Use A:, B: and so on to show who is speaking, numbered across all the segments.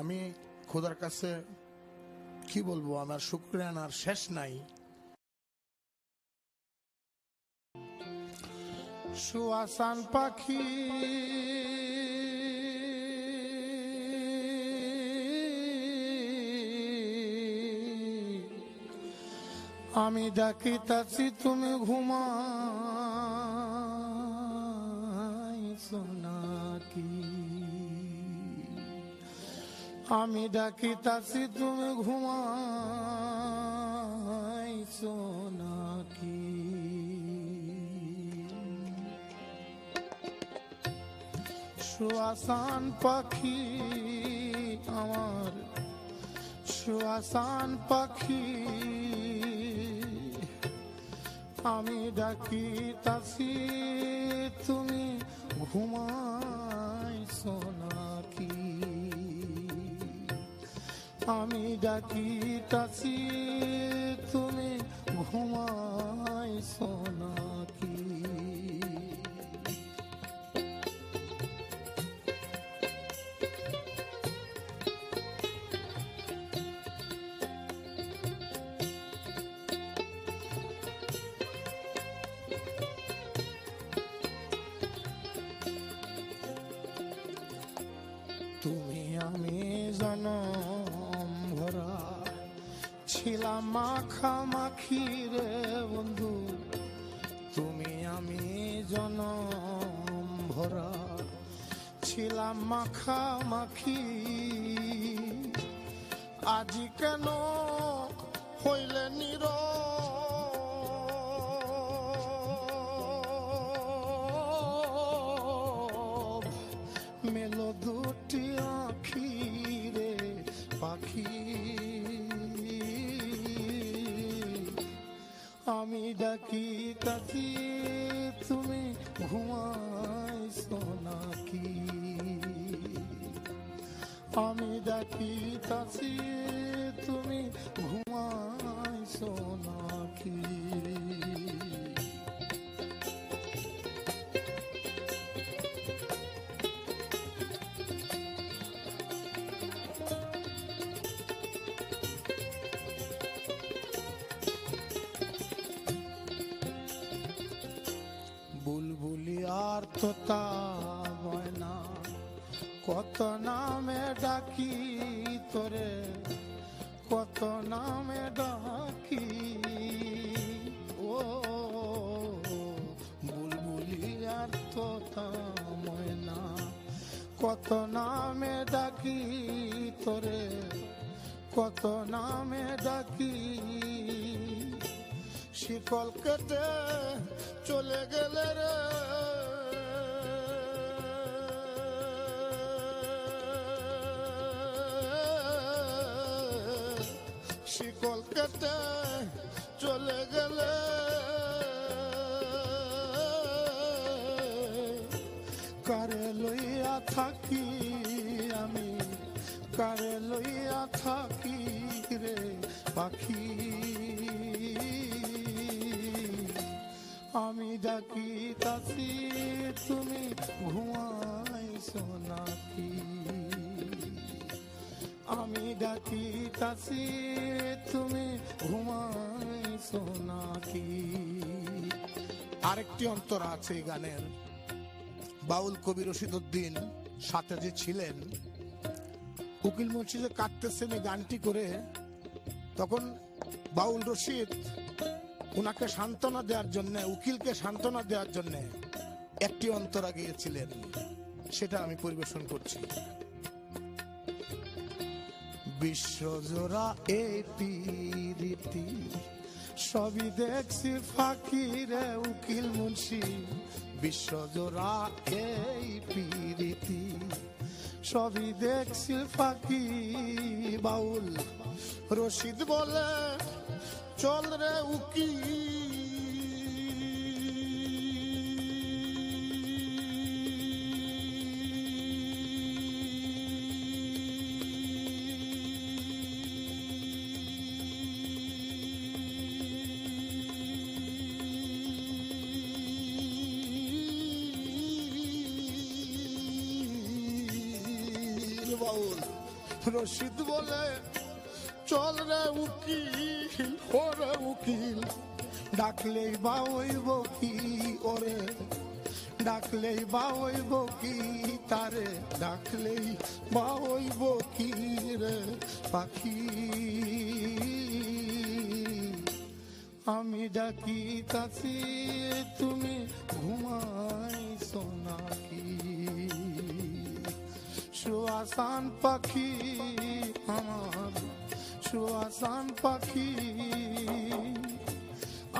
A: আমি খোদার কাছে কি বলব? আমার শুক্রিয়ান আর শেষ নাই। সুয়াসান পাখি আমি ডাকিতাছি, তুমি ঘুমাই সোনাকি আমি ডাকিতাছি তুমি ঘুমাই সোনাকি সুয়াসান পাখি আমার, সুয়াসান পাখি। আমি ডাকি তাছি তুমি ঘুমাই আমি ডাকি তাছি তুমি ঘুমাই সোনাকি তুমি আমি ভরা ছিলাম মাখামাখি রে বন্ধু। তুমি আমি জনম ভরা। ছিলাম মাখামাখি আজি কেন হইলে নীরব মেলো দুটি আখি রে পাখি। আমি ডাকি তাকি তুমি ঘুমাই সোনাকি আমি ডাকি তাছি তুমি ঘুমাই সোনাকি তোতা ময়না কত নামে ডাকি তোরে, কত নামে ডাকি? ও বুলবুলি আর তোতা ময়না কত নামে ডাকি তোরে, কত নামে ডাকি? শিকল কেটে চলে গেলে রে কেটে চলে গেলে। কারে লইয়া থাকি আমি? কারে লইয়া থাকি রে পাখি? আমি ডাকি তাছি তুমি ঘুমাই সোনাকি আমি ডাকি তাছি তুমি ঘুমাই সোনাকি আরেকটি অন্তর আছে গানের। বাউল কবি রশিদুদ্দিন সাথে যে ছিলেন, উকিল মুন্সি যে কাটতেছেন এই গানটি করে, তখন বাউল রশিদ উনাকে সান্ত্বনা দেওয়ার জন্য, উকিলকে সান্ত্বনা দেওয়ার জন্য একটি অন্তরা গিয়েছিলেন। সেটা আমি পরিবেশন করছি। বিশ্বজোড়া এই পীরিতি, সবই দেখছি ফাকিরে উকিল মুন্সি। বিশ্বজোড়া এই পীরিতি, সবই দেখছি ফাঁকি বাউল। রশিদ বলে, চল রে উকি রশিদ বলে, চল রে উকিল ওরে উকিল ডাকলেই বা হইব কি ওরে? ডাকলেই বা হইব কি তারে? ডাকলেই বা হইব কি রে পাখি? আমি ডাকি কাছি তুমি ঘুমাইছো সুয়াসান পাখি আমার সুয়াসান পাখি।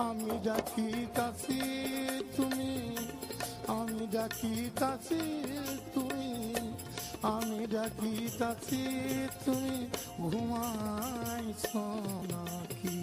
A: আমি ডাকি কাছি তুমি, আমি ডাকি কাছি তুমি, আমি ডাকি কাছি তুমি, ঘুমাইছো নাকি?